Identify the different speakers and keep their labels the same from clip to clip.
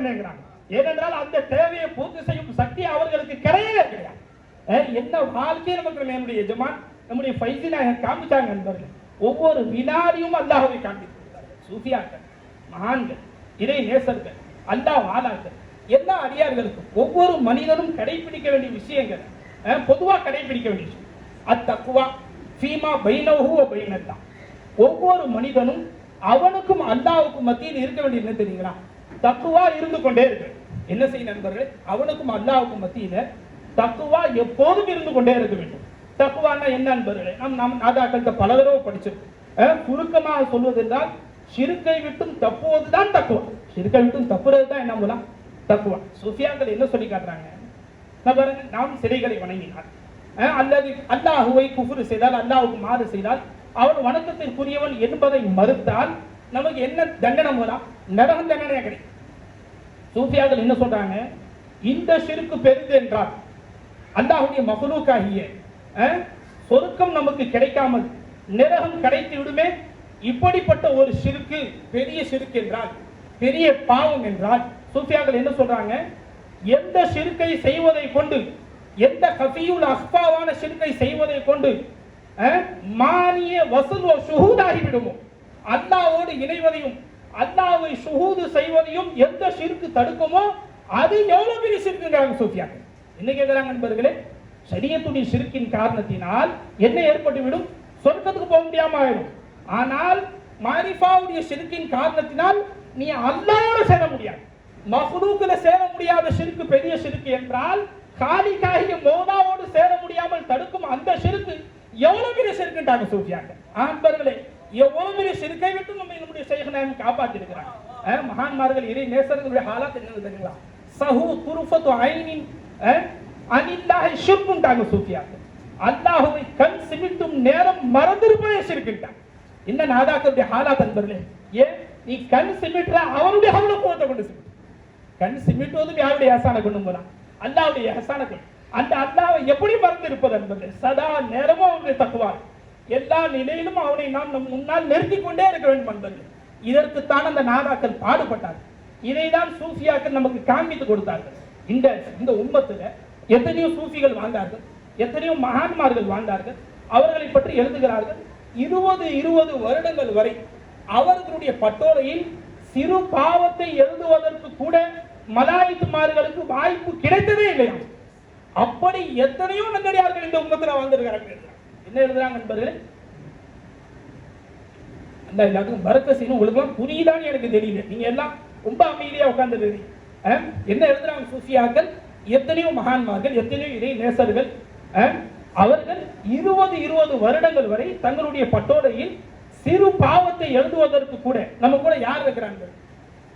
Speaker 1: என்னங்கிறாங்க ஏனென்றால் அந்த தேவையை பூர்த்தி செய்யும் சக்தி அவர்களுக்கு கிடையவே கிடையாது. என்ன வாழ்க்கையை நமக்கு என்னுடைய எஜமான் நம்முடைய ஃபைசி காமிச்சாங்க நண்பர்கள். ஒவ்வொரு வினாடியும் அல்லாஹ்வை காண்பித்திருக்கிறார். சூஃபியாக்கள் மகான்கள் இறை நேசர்கள் அல்லாஹ் வாலாக்கள் எல்லா அடியார்களுக்கும் ஒவ்வொரு மனிதனும் கடைபிடிக்க வேண்டிய விஷயங்கள் பொதுவாக பொதுவா கடைபிடிக்க வேண்டிய விஷயம். அத்தக்குவா ஃபீமா பைனஹு வ ஒவ்வொரு மனிதனும் அவனுக்கும் அல்லாவுக்கும் மத்தியில் இருக்க வேண்டியது என்ன தெரியுங்களா? தக்குவா இருந்து கொண்டே இருக்கு. என்ன செய்ய நண்பர்களே? அவனுக்கும் அல்லாவுக்கும் மத்தியில தக்குவா எப்போதும் இருந்து கொண்டே இருக்க வேண்டும். தக்குவான்னா என்ன நண்பர்களே? நம் நம் நாதாக்கள்கிட்ட பல தடவை படிச்சிருக்கோம். சுருக்கமாக சொல்வதென்றால் சிறுக்கை விட்டும் தப்புவதுதான் தக்குவா. சிறுக்கை விட்டும் தப்புறது தான் என்ன மூலம்? தக்குவா. சுஃபியாக்கள் என்ன சொல்லி காட்டுறாங்க? நாம் சிலைகளை வணங்கினார் அல்லது அல்லாஹுவை குஃபுரு செய்தால் அல்லாஹுக்கு மாறு செய்தால் அவன் வணக்கத்திற்குரியவன் என்பதை மறுத்தால் நமக்கு என்ன தண்டனை மூலம்? நரகம் தண்டனை கிடைக்கும் சூஃபியாக்கள் என்ன சொல்றாங்க? இந்த சிறுக்கு பெருது என்றால் அல்லாஹுடைய மகளுக்காகிய சொருக்கம் நமக்கு கிடைக்காமல் நரகம் கிடைத்து விடுமே இப்படிப்பட்ட ஒரு சிறுக்கு பெரிய சிறுக்கு என்றால் பெரிய பாவம் என்றால் சூஃபியாக்கள் என்ன சொல்றாங்க? எந்த சிறுக்கை செய்வதை கொண்டு எந்த கஃபியுல் அஹ்பாவான சிறுக்கை செய்வதை கொண்டு மானிய வசூல் சுகூதாகி விடுமோ அல்லாவோடு இணைவதையும் அல்லாவை சுகூது செய்வதையும் எந்த சிறுக்கு தடுக்குமோ அது எவ்வளவு பெரிய சிறுக்குங்கிறாங்க சூஃபியாக்கள். என்ன கேட்கிறாங்க நண்பர்களே? சரியத்துடைய சிறுக்கின் காரணத்தினால் என்ன ஏற்பட்டுவிடும்? சொர்க்கத்துக்கு போக முடியாம ஆயிடும். ஆனால் மாரிஃபாவுடைய சிறுக்கின் காரணத்தினால் நீ அல்லாவோட சேர முடியாது. மஹ்லூக்ல சேர முடியாத சிறுக்கு பெரிய சிறுக்கு என்றால் காலிகாகிய மோனாவோடு சேர முடியாமல் தடுக்கும் அந்த சிறுக்கு எவ்வளவு பெரிய சிறுக்குன்றாங்க சூஃபியாங்க ஆண்பர்களே எவ்வளவு பெரிய சிறுக்கை விட்டு நம்ம நம்முடைய சேகநாயகம் இருக்கிறாங்க மகான்மார்கள் இறை நேசர்களுடைய ஹாலாத் என்ன தெரியுங்களா? சஹு துருஃபத்து ஐனின் அஹ், அனில்லாஹி ஷிர்க்குன்றாங்க அல்லாஹுவை கண் சிமிட்டும் நேரம் மறந்திருப்பதே ஷிருக்குன்றாங்க இந்த நாதாக்களுடைய ஹாலாத் அன்பர்களே? ஏன்? நீ கண் சிமிட்டுற அவருடைய அவளை கோத்தை கொண்டு சிமிட்டு கண் சிமிட்டுவதும் யாருடைய ஹசான குணம் போலாம் அல்லாவுடைய ஹசான கொண்டு. அந்த அல்லாவை எப்படி மறந்து இருப்பது என்பது சதா நேரமும் அவனுடைய தக்குவார் எல்லா நிலையிலும் அவனை நாம் நம் முன்னால் நிறுத்திக் கொண்டே இருக்க வேண்டும் என்பது இதற்குத்தான் அந்த நாதாக்கள் பாடுபட்டார்கள். இதைதான் சூஃபியாக்கள் நமக்கு காண்பித்து கொடுத்தார்கள். இந்த இந்த உம்மத்துல எத்தனையோ சூஃபிகள் வாழ்ந்தார்கள் எத்தனையோ மகான்மார்கள் வாழ்ந்தார்கள் அவர்களை பற்றி எழுதுகிறார்கள். இருபது இருபது வருடங்கள் வரை அவர்களுடைய பட்டோலையில் சிறு பாவத்தை எழுதுவதற்கு கூட மலாயத்துமார்களுக்கு வாய்ப்பு கிடைத்ததே இல்லையா? அப்படி எத்தனையோ நன்னடியார்கள் இந்த உம்மத்தில் வாழ்ந்திருக்கிறார்கள். என்ன எழுதுறாங்க என்பது அந்த எல்லாத்துக்கும் பரக்க செய்யணும் உங்களுக்குலாம் புரியுதான்னு எனக்கு தெரியல. நீங்க எல்லாம் ரொம்ப அமைதியா உட்கார்ந்து என்ன எழுதுறாங்க சூஃபியாக்கள்? எத்தனையோ மகான்மார்கள் எத்தனையோ இறை நேசர்கள் அவர்கள் இருபது இருபது வருடங்கள் வரை தங்களுடைய பட்டோடையில் சிறு பாவத்தை எழுதுவதற்கு கூட நம்ம கூட யார் இருக்கிறாங்க?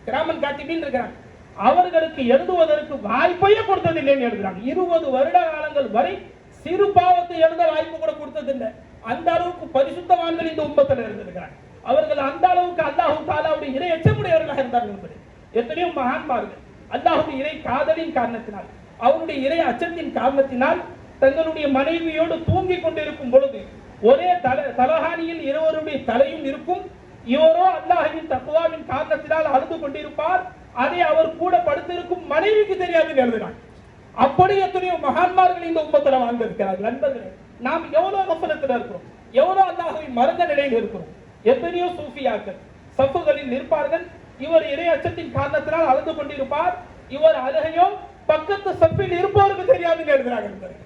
Speaker 1: கிராமன் காத்திபின் இருக்கிறாங்க அவர்களுக்கு எழுதுவதற்கு வாய்ப்பையே கொடுத்ததில்லைன்னு எழுதுறாங்க. இருபது வருட காலங்கள் வரை சிறு பாவத்தை எழுத வாய்ப்பு கூட கொடுத்ததில்லை. அந்த அளவுக்கு பரிசுத்தவான்கள் இந்த உம்பத்தில் இருந்திருக்கிறாங்க. அவர்கள் அந்த அளவுக்கு அல்லாஹு தாலாவுடைய இறை எச்சமுடையவர்களாக இருந்தார்கள் என்பது. எத்தனையோ மகான்மார்கள் அல்லாஹுடைய இறை காதலின் காரணத்தினால் அவருடைய இறை அச்சத்தின் காரணத்தினால் தங்களுடைய மனைவியோடு தூங்கிக் கொண்டிருக்கும் பொழுது ஒரே தல தலஹானியில் இருவருடைய தலையும் இருக்கும். இவரோ அல்லாஹின் தக்குவாவின் காரணத்தினால் அழுது கொண்டிருப்பார். அதை அவர் கூட படுத்திருக்கும் மனைவிக்கு தெரியாது எழுதுறாங்க அப்படி எத்தனையோ மகான்மார்கள் இந்த உம்மத்துல வாழ்ந்திருக்கிறார்கள். நண்பர்களே நாம் எவ்வளவு கப்பலத்தில் இருக்கிறோம்? எவ்வளவு அல்லாஹுவின் மறந்த நிலையில் இருக்கிறோம்? எத்தனையோ சூஃபியாக்கள் சஃபுகளில் நிற்பார்கள். இவர் இறை அச்சத்தின் காரணத்தினால் அழுது கொண்டிருப்பார். இவர் அழுகையோ பக்கத்து சப்பில் இருப்பவருக்கு தெரியாதுன்னு எழுதுறாங்க நண்பர்களே.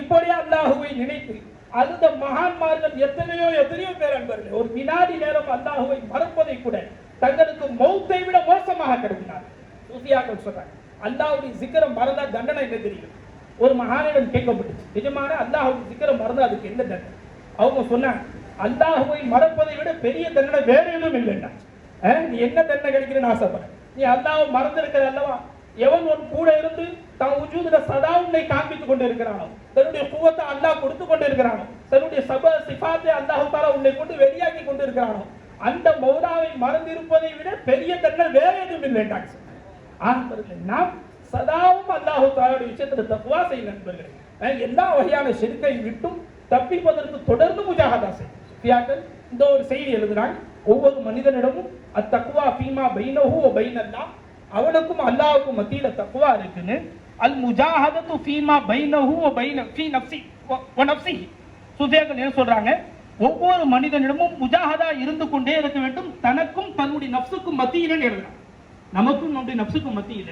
Speaker 1: இப்படி அல்லாஹுவை நினைத்து அழுத மகான்மார்கள் எத்தனையோ எத்தனையோ பேர் அன்பர்களே ஒரு வினாடி நேரம் அல்லாஹுவை மறப்பதை கூட தங்களுக்கு மௌத்தை விட மோசமாக கருதினார். சூஃபியாக்கள் சொல்றாங்க அல்லாஹுடைய சிக்கரம் மறந்தா தண்டனை என்ன தெரியும்? ஒரு மகானிடம் கேட்கப்பட்டுச்சு நிஜமான அல்லாஹுடைய சிக்கரம் மறந்தா அதுக்கு என்ன தண்டனை? அவங்க சொன்னாங்க அல்லாஹுவை மறப்பதை விட பெரிய தண்டனை வேற எதுவும் இல்லைன்னா நீ என்ன தண்டனை கிடைக்கிறேன்னு ஆசைப்படுறேன் நீ அல்லாஹ்வை மறந்திருக்கிற அல்லவா? எவன் உன் கூட இருந்து தன் உஜூதுல சதா உன்னை காண்பித்துக் கொண்டு இருக்கிறானோ தன்னுடைய குவத்தை அல்லாஹ் கொடுத்து கொண்டு இருக்கிறானோ தன்னுடைய சப சிஃபாத்தை அல்லாஹு தாலா உன்னை கொண்டு வெளியாக்கி கொண்டு இருக்கிறானோ அந்த மௌலாவை மறந்திருப்பதை விட பெரிய தண்டனை வேற எதுவும் இல்லைன்றாங்க. ஆண்பர்களே நாம் சதாவும் அல்லாஹு தாலாவுடைய விஷயத்துல தப்புவா செய்ய நண்பர்களே. எல்லா வகையான செருக்கையும் விட்டும் தப்பிப்பதற்கு தொடர்ந்து முஜாகதா செய்யும் சுஃபியாக்கள் இந்த ஒரு செய்தி எழுதுறாங்க ஒவ்வொரு மனிதனிடமும் அத்தக்குவா ஃபீமா பைனஹு பைனல்லா அவனுக்கும் அல்லாவுக்கும் மத்தியில தக்குவா இருக்குன்னு. அல் முஜாஹதத்து ஃபீமா பைனஹு பைன ஃபீ நஃப்ஸி ஒ வ நஃப்ஸிஹி என்ன சொல்றாங்க? ஒவ்வொரு மனிதனிடமும் முஜாஹதா இருந்து கொண்டே இருக்க வேண்டும். தனக்கும் தன்னுடைய நப்சுக்கும் மத்தியில எழுதுறான் நமக்கும் நம்முடைய நப்சுக்கும் மத்தியில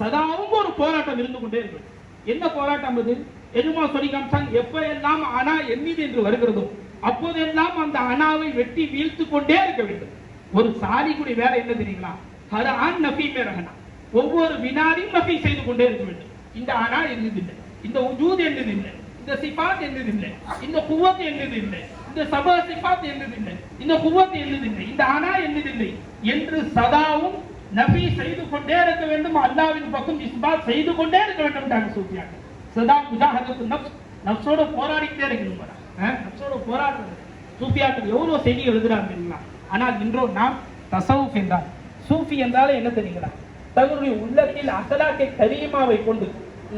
Speaker 1: சதாவும் ஒரு போராட்டம் இருந்து கொண்டே இருக்கு என்ன போராட்டம் அது? எதுமா சொல்லி காமிச்சாங்க எப்ப எல்லாம் அணா எண்ணிது என்று வருகிறதோ அப்போதெல்லாம் அந்த அணாவை வெட்டி வீழ்த்து கொண்டே இருக்க வேண்டும். ஒரு சாலிக்குடி வேலை என்ன தெரியுங்களா? ஹர ஆண் நபி பேரகனா ஒவ்வொரு வினாடியும் நபி செய்து கொண்டே இருக்க வேண்டும். இந்த அணா என்னதில்லை இந்த உஜூத் என்னதில்லை இந்த சிபாத் என்னதில்லை இந்த குவத் என்னதில்லை இந்த சபா சிபாத் என்னதில்லை இந்த குவத் என்னதில்லை இந்த அணா என்னதில்லை என்று சதாவும் நபி செய்து கொண்டே இருக்க வேண்டும். அல்லாவின் பக்கம் இஸ்பாத் செய்து கொண்டே இருக்க வேண்டும் சூப்பியாக சதா முஜாஹதத்து நப்ஸ் நப்ஸோட போராடிக்கிட்டே இருக்கணும் போல. நப்சோட போராடுறது சூஃபியாக்கள் எவ்வளவு செய்தி எழுதுறாங்க தெரியுங்களா ஆனால் இன்றோ நாம் தசவுஃப் என்றால் சூஃபி என்றாலே என்ன தெரியுங்களா? தங்களுடைய உள்ளத்தில் அசலாக்கை கரியமாவை கொண்டு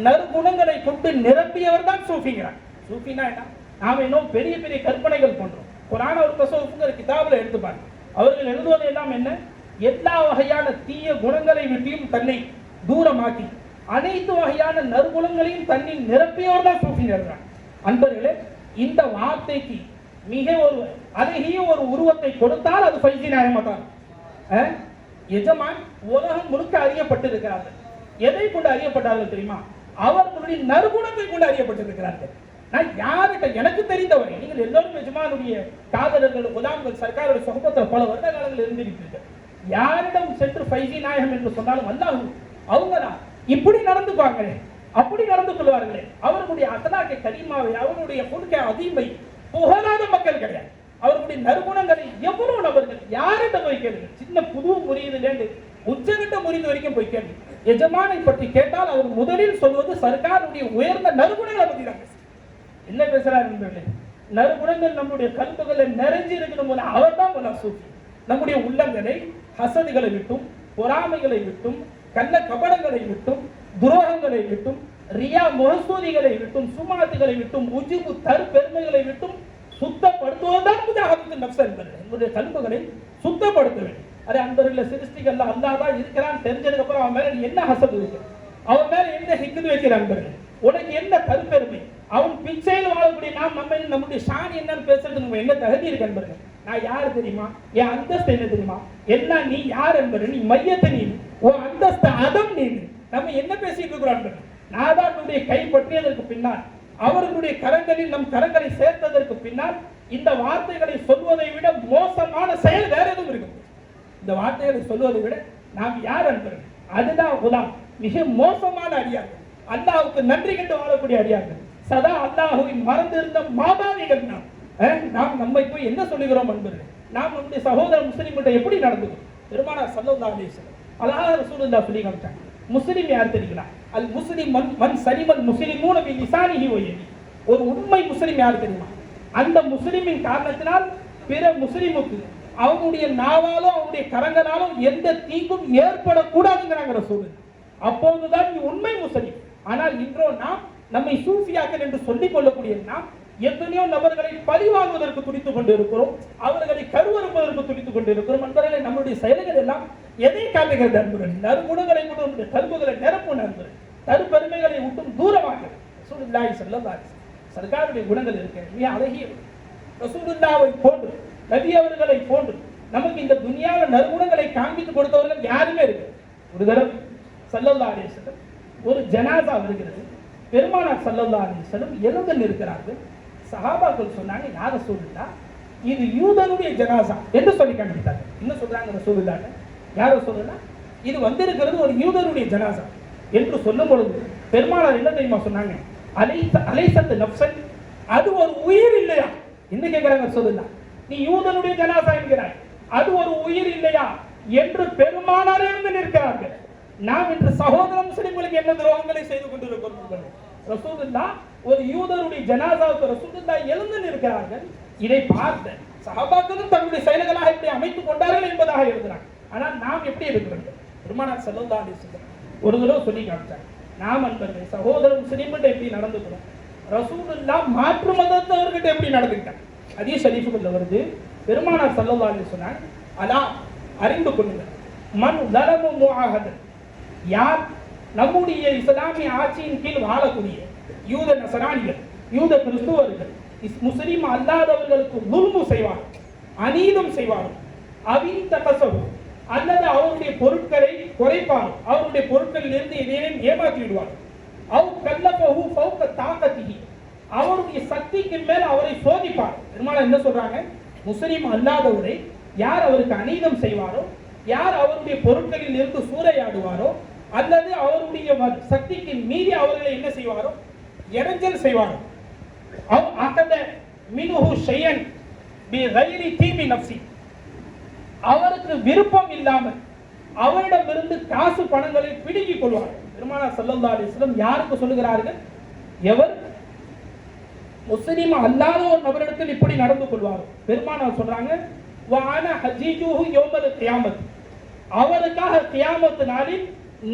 Speaker 1: நற்குணங்களை கொண்டு நிரப்பியவர் தான் சூஃபிங்கிறார். சூஃபினா என்ன? நாம இன்னும் பெரிய பெரிய கற்பனைகள் பண்றோம். குரான ஒரு தசவுங்கிற கிதாபில் எடுத்து பாருங்க. அவர்கள் எழுதுவது எல்லாம் என்ன? எல்லா வகையான தீய குணங்களை விட்டியும் தன்னை தூரமாக்கி அனைத்து வகையான நற்குணங்களையும் தன்னை நிரப்பியவர் தான் சூஃபி எழுதுறாங்க அன்பர்களே இந்த வார்த்தைக்கு மிக ஒரு அழகிய ஒரு உருவத்தை கொடுத்தால் அது பைசி ஜி தான் எஜமான் உலகம் முழுக்க அறியப்பட்டிருக்கிறார்கள். எதை கொண்டு அறியப்பட்டார்கள் தெரியுமா? அவர்களுடைய நறுகுணத்தை கொண்டு அறியப்பட்டிருக்கிறார்கள். நான் யார்கிட்ட எனக்கு தெரிந்தவரை நீங்கள் எல்லோரும் எஜமானுடைய காதலர்கள் குலாம்கள் சர்க்காருடைய சொகப்பத்தில் பல வருட காலங்கள் இருந்திருப்பீர்கள் யாரிடம் சென்று ஃபைசி நாயகம் என்று சொன்னாலும் வந்தாவு அவங்க தான் இப்படி நடந்துப்பாங்களே அப்படி நடந்து கொள்வார்களே. அவர்களுடைய அசலாக்கை கரிமாவை அவருடைய கொடுக்க அதிமை புகழாத மக்கள் கிடையாது. அவர்களுடைய நறுகுணங்களை எவ்வளவு நபர்கள் யார்கிட்ட போய் கேளுங்க? சின்ன புது முறியதுலேருந்து உச்சகட்ட முறிந்து வரைக்கும் போய் கேளுங்க எஜமானை பற்றி கேட்டால் அவர் முதலில் சொல்வது சர்க்காருடைய உயர்ந்த நறுகுணங்களை பற்றி தான் என்ன பேசுறாரு நண்பர்களே? நறுகுணங்கள் நம்முடைய கல்புகளை நிறைஞ்சு இருக்கணும் போல அவர் தான் போல சூஃபி நம்முடைய உள்ளங்களை ஹசதுகளை விட்டும் பொறாமைகளை விட்டும் கள்ள கபடங்களை விட்டும் துரோகங்களை விட்டும் ரியா முகசூதிகளை விட்டும் சுமாத்துகளை விட்டும் உஜிபு தற்பெருமைகளை விட்டும் சுத்தப்படுத்துவதுதான் முஜாஹத்து நப்ஸ் என்பது. என்னுடைய கல்புகளை சுத்தப்படுத்த வேண்டும். அரே அன்பர்கள சிருஷ்டிகள்ல அல்லாஹ் தான் இருக்கிறான் தெரிஞ்சதுக்கு அப்புறம் அவன் மேல நீ என்ன ஹசது இருக்கு? அவன் மேல என்ன ஹிக்குது வைக்கிற அன்பர்கள்? உனக்கு என்ன கருப்பெருமை அவன் பிச்சையில் வாழக்கூடிய நாம் நம்ம நம்முடைய ஷான் என்னன்னு பேசுறதுக்கு நம்ம என்ன தகுதி இருக்கு அன்பர்கள்? நான் யார் தெரியுமா? என் அந்தஸ்து என்ன தெரியுமா? என்ன நீ யார் என்பது? நீ மையத்தை நீ உன் அந்தஸ்து அதம் நீ. நம்ம என்ன பேசிட்டு இருக்கிறோம் அன்பர்கள்? நாதானுடைய கை பற்றியதற்கு பின்னால் அவர்களுடைய கரங்களில் நம் கரங்களை சேர்த்ததற்கு பின்னால் இந்த வார்த்தைகளை சொல்வதை விட மோசமான செயல் வேற எதுவும் இருக்கும். இந்த வார்த்தைகளை சொல்வதை விட நாம் யார் அன்பர்கள்? அதுதான் குலாம் மிக மோசமான அடியார்கள். அல்லாவுக்கு நன்றி கண்டு வாழக்கூடிய அடியார்கள். சதா அல்லாஹுவை மறந்திருந்த மாபாவிகள் நாம். நாம் நம்மை போய் என்ன சொல்லுகிறோம் அன்பர்கள்? நாம் நம்முடைய சகோதர முஸ்லீம்கிட்ட எப்படி நடந்துக்கிறோம் பெருமானார் சல்லா அலைஹி அழகாக சொல்லி காமிச்சாங்க. முஸ்லிம் யார் தெரியுங்களா? அல் முஸ்லிம் மன் மன் சரிமல் முஸ்லிமூன பி லிசானிஹி வ ஒரு உண்மை முஸ்லிம் யார் தெரியுமா? அந்த முஸ்லிமின் காரணத்தினால் பிற முஸ்லிமுக்கு அவனுடைய நாவாலும் அவனுடைய கரங்களாலும் எந்த தீங்கும் ஏற்படக்கூடாதுங்கிறாங்கிற சொல்லு அப்போதுதான் நீ உண்மை முஸ்லிம். ஆனால் இன்றோ நாம் நம்மை சூஃபியாக்கள் என்று சொல்லிக் கொள்ளக்கூடிய நாம் எத்தனையோ நபர்களை பழிவாங்குவதற்கு துடித்துக் கொண்டிருக்கிறோம். அவர்களை கருவறுப்பதற்கு துடித்துக் கொண்டிருக்கிறோம். நண்பர்களே நம்முடைய செயல்கள் எல்லாம் எதை காட்டுகிறது நண்பர்கள்? நறுமுடங்களை கொண்டு நம்முடைய கருப்புகளை நிரப்பும் நண்பர்கள். தருப்பெருமைகளை விட்டும் தூரமாக. ரசூலுல்லாஹி ஸல்லல்லாஹு சர்க்காருடைய குணங்கள் இருக்கு. மிக அழகிய ரசூலுல்லாவை போன்று நபி அவர்களை போன்று நமக்கு இந்த துனியாவில் நறுகுணங்களை காண்பித்து கொடுத்தவர்கள் யாருமே இருக்கு ஒரு தடவை சல்லல்லா அலிஸ்லம் ஒரு ஜனாசா வருகிறது. பெருமானார் சல்லல்லா அலிஸ்லம் எழுந்து நிற்கிறார்கள். சஹாபாக்கள் சொன்னாங்க யார சொல்லுதா இது யூதனுடைய ஜனாசா. என்று சொல்லி கண்டுபிடித்தாங்க. என்ன சொல்றாங்க ரசூலுல்லாஹ் யார சொல்லலாம் இது வந்திருக்கிறது ஒரு யூதனுடைய ஜனாசா. என்று சொல்லும் பொழுது பெருமானார் என்ன தெரியுமா சொன்னாங்க? அலைச அலைசத்து நப்சன் அது ஒரு உயிர் இல்லையா? என்ன கேட்கிறாங்க சொல்லுதா நீ யூதனுடைய ஜனாசா என்கிறாய். அது ஒரு உயிர் இல்லையா? என்று பெருமானாரே இருந்து நிற்கிறார்கள். நாம் இன்று சகோதர முஸ்லிம்களுக்கு என்ன துரோகங்களை செய்து கொண்டிருக்கிறோம் ரசூலுல்லா ஒரு யூதருடைய ஜனாசாவுக்கு ரசூலுல்லா எழுந்து நிற்கிறார்கள். இதை பார்த்த சஹாபாக்களும் தங்களுடைய செயல்களாக எப்படி அமைத்துக் கொண்டார்கள் என்பதாக எழுதுறாங்க. ஆனால் நாம் எப்படி இருக்கிறோம்? பெருமானார் செல்லல்லா அலிஸ்லாம் ஒரு தடவை சொல்லி காமிச்சாங்க நாம் அன்பர்கள் சகோதர முஸ்லிம்கிட்ட எப்படி நடந்துக்கிறோம்? ரசூலுல்லா மாற்று மதத்தவர்கிட்ட எப்படி நடந்துக்கிட்டாங்க அதே ஷரீஃபுக்குள்ள வருது. பெருமானார் சல்லல்லா சொன்னாங்க அலா அறிந்து கொள்ளுங்கள். மண் தலமு முஆஹதன். யார் நம்முடைய இஸ்லாமிய ஆட்சியின் கீழ் வாழக்கூடிய யூத நசராணிகள் யூத கிறிஸ்துவர்கள் முஸ்லீம் அல்லாதவர்களுக்கு துல்மு செய்வார் அநீதம் செய்வார் அவின் தகசவு அல்லது அவருடைய பொருட்களை குறைப்பார் அவருடைய பொருட்களில் இருந்து எதையும் ஏமாற்றி விடுவார் அவ் கல்லபஹு ஃபௌக தாக்கத்திஹி அவருடைய சக்திக்கு மேல் அவரை சோதிப்பார். பெருமாள் என்ன சொல்றாங்க? முஸ்லீம் அல்லாதவரை யார் அவருக்கு அநீதம் செய்வாரோ யார் அவருடைய பொருட்களில் இருந்து சூறையாடுவாரோ அல்லது அவருடைய சக்திக்கு மீறி அவர்களை என்ன செய்வாரோ இடைஞ்சல் செய்வாங்க அவ் அகத மினுஹு ஷையன் பி கைரி தீமி நப்சி அவருக்கு விருப்பம் இல்லாமல் அவரிடமிருந்து காசு பணங்களை பிடுங்கிக் கொள்வார்கள். பெருமானா சல்லல்லா அலிஸ்லம் யாருக்கு சொல்லுகிறார்கள்? எவர் முஸ்லீம் அல்லாத ஒரு நபரிடத்தில் இப்படி நடந்து கொள்வார்? பெருமானார் சொல்றாங்க வான ஹஜீஜுஹு யௌமல் கியாமத். அவருக்காக கியாமத்து நாளில்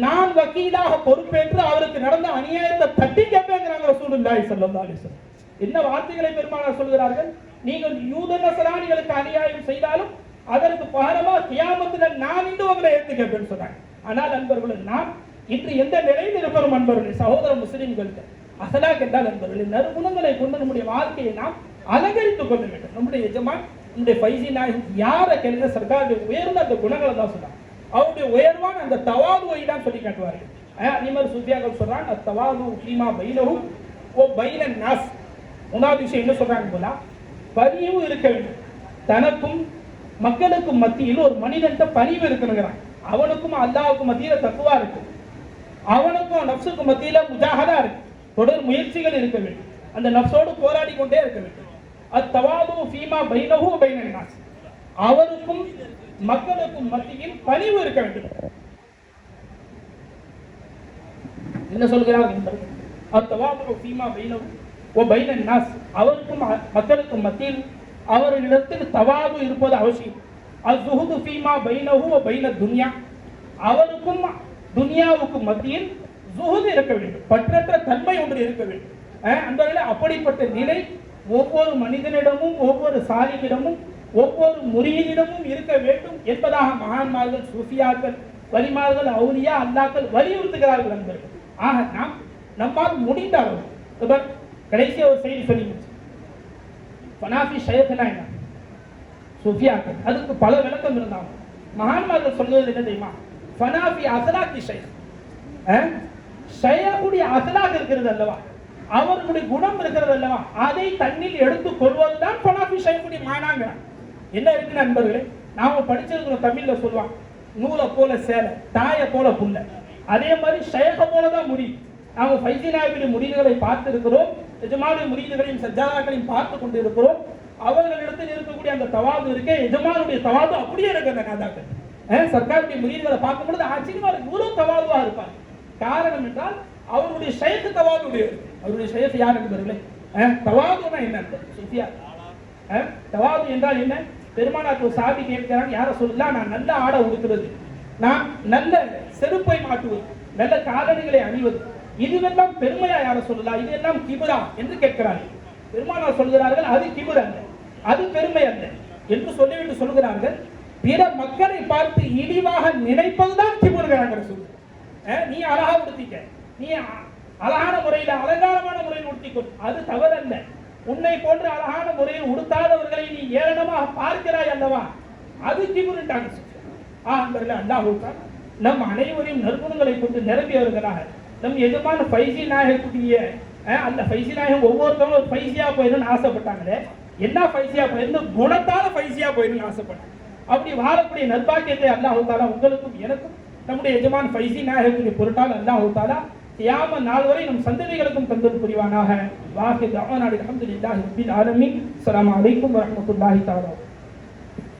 Speaker 1: நான் வக்கீலாக பொறுப்பேற்று அவருக்கு நடந்த அநியாயத்தை தட்டி கேட்பேங்கிறாங்க ரசூலுல்லாஹி ஸல்லல்லாஹு அலைஹி வஸல்லம். என்ன வார்த்தைகளை பெருமானார் சொல்கிறார்கள்? நீங்கள் யூத நசராணிகளுக்கு அநியாயம் செய்தாலும் அதற்கு பகரமா கியாமத்துல நான் இன்று உங்களை ஏற்று கேட்பேன்னு சொன்னாங்க. ஆனால் நண்பர்களே நாம் இன்று எந்த நிலையில் இருக்கிறோம் நண்பர்களே சகோதர முஸ்லிம்களுக்கு அசலாக் என்றால் நண்பர்களே நறுகுணங்களை கொண்டு நம்முடைய வாழ்க்கையை நாம் அலங்கரித்துக் கொள்ள வேண்டும். நம்முடைய எஜமான் நம்முடைய பைசி நாயகன் யாரை கேளுங்க சர்க்காருடைய உயர்ந்த அந்த குணங்களை தான் சொல்றாங்க. அவருடைய உயர்வான அந்த தவாதுவை தான் சொல்லி காட்டுவார்கள் அனிமல் சுத்தியாக்கள் சொல்கிறான் அந்த தவாது ஃபீமா பைனஹும் ஓ பைன நாஸ். மூணாவது விஷயம் என்ன சொல்றாங்க போல? பணிவும் இருக்க வேண்டும். தனக்கும் மக்களுக்கும் மத்தியில் ஒரு மனிதன்ட்ட பணிவு இருக்கணுங்கிறான். அவனுக்கும் அல்லாவுக்கும் மத்தியில் தத்துவா இருக்கு. அவனுக்கும் நப்சுக்கும் மத்தியில் முஜாகதா இருக்கு. தொடர் முயற்சிகள் இருக்க வேண்டும். அந்த நப்சோடு போராடி கொண்டே இருக்க வேண்டும். அத்தவாது ஃபீமா பைனஹு பைன நாஸ். அவருக்கும் மக்களுக்கும் மத்தியில் பணிவு இருக்க வேண்டும். என்ன சொல்கிறார் என்பது அத்தவாது ஃபீமா பைனஹு ஓ பைன நாஸ் அவருக்கும் மக்களுக்கும் மத்தியில் அவர்களிடத்தில் தவாபு இருப்பது அவசியம். அசுகுது ஃபீமா பைனஹு ஓ பைன துன்யா. அவருக்கும் துனியாவுக்கும் மத்தியில் ஜுஹுது இருக்க வேண்டும். பற்றற்ற தன்மை ஒன்று இருக்க வேண்டும். அந்த வேளை அப்படிப்பட்ட நிலை ஒவ்வொரு மனிதனிடமும் ஒவ்வொரு சாலியிடமும் ஒவ்வொரு முறியினிடமும் இருக்க வேண்டும் என்பதாக மகான்மார்கள் சூஃபியாக்கள் வலிமார்கள் அவுலியா அல்லாக்கள் வலியுறுத்துகிறார்கள் நண்பர்கள். ஆக நாம் நம்மால் முடிந்த அளவு இப்ப ஒரு செய்தி சொல்லி முடிச்சு பனாஃபி ஷயத்னா என்ன? சுஃபியாக்கள். அதுக்கு பல விளக்கம் இருந்தாங்க மகான்மார்கள் சொல்வது என்ன தெரியுமா? ஃபனாஃபி அசலாக்கி ஷை ஷயகுடைய அசலாக இருக்கிறது அல்லவா? அவர்களுடைய குணம் இருக்கிறது அல்லவா? அதை தண்ணில் எடுத்துக் கொள்வதுதான் ஃபனாஃபி ஷயகுடைய மானாங்க என்ன இருக்கு நண்பர்களே? நாம படிச்சிருக்கிறோம் தமிழ்ல சொல்லுவான் நூலை போல சேலை தாயை போல புல்ல. அதே மாதிரி ஷேக போல தான் முடி. நாம ஃபைசினாவுடைய முடிவுகளை பார்த்து இருக்கிறோம் முடிவுகளையும் சஜாதாக்களையும் பார்த்து கொண்டு இருக்கிறோம் அவர்களிடத்தில் இருக்கக்கூடிய அந்த தவாது இருக்கே எஜமானுடைய தவாது அப்படியே இருக்கு அந்த நாதாக்கள். சர்க்காருடைய முடிவுகளை பார்க்கும் பொழுது ஆச்சரியமா இருக்கு இவ்வளவு தவாதுவா இருப்பாங்க காரணம் என்றால் அவருடைய ஷயத்து தவாதுடைய அவருடைய ஷயத்து யார் என்பவர்களே தவாதுனா என்ன? சுஃபியா. தவாது என்றால் என்ன? பெருமானார் ஒரு சாபி கேட்கிறான் யார சொல்லலாம் நான் நல்ல ஆடை உடுத்துறது நான் நல்ல செருப்பை மாட்டுவது நல்ல காலணிகளை அணிவது. இதுவெல்லாம் பெருமையா யார சொல்லலாம் இதெல்லாம் கிபுரா? என்று கேட்கிறார்கள் பெருமானார் சொல்கிறார்கள் அது கிபுர் அல்ல அது பெருமை அல்ல என்று சொல்லிவிட்டு சொல்கிறார்கள். பிற மக்களை பார்த்து இழிவாக நினைப்பதுதான் கிபுருங்கிறாங்க சொல்லு நீ அழகா உடுத்திக்க நீ அழகான முறையில் அலங்காரமான முறையில் உடுத்திக்கொள் அது தவறல்ல. உன்னை போன்று அழகான முறையில் உடுத்தாதவர்களை நீ ஏளனமாக பார்க்கிறாய் அல்லவா? அது கிபுருட்டாங்க ஆண்பர்களே அல்லாஹ் நம் அனைவரையும் நற்குணங்களை கொண்டு நிரம்பியவர்களாக நம் எஜமான பைசி நாயகக்கூடிய அந்த பைசி நாயகம் ஒவ்வொருத்தவங்களும் ஒரு பைசியா போயிடணும்னு ஆசைப்பட்டாங்களே என்ன பைசியா போயிருந்து குணத்தால பைசியா போயிடணும்னு ஆசைப்பட்டாங்க. அப்படி வாழக்கூடிய நற்பாக்கியத்தை அல்லாஹ் உங்களுக்கும் எனக்கும் நம்முடைய எஜமான் பைசி நாயகத்துடைய பொருட்டால் அல்லாஹ் கியாம நாள் வரை நம் சந்ததிகளுக்கும் தந்தது புரிவானாக. வாஹி தவானாடி அஹமதுல்லாஹி ரபில் ஆலமீன். அஸ்ஸலாமு அலைக்கும் வரஹ்மத்துல்லாஹி தஆலா.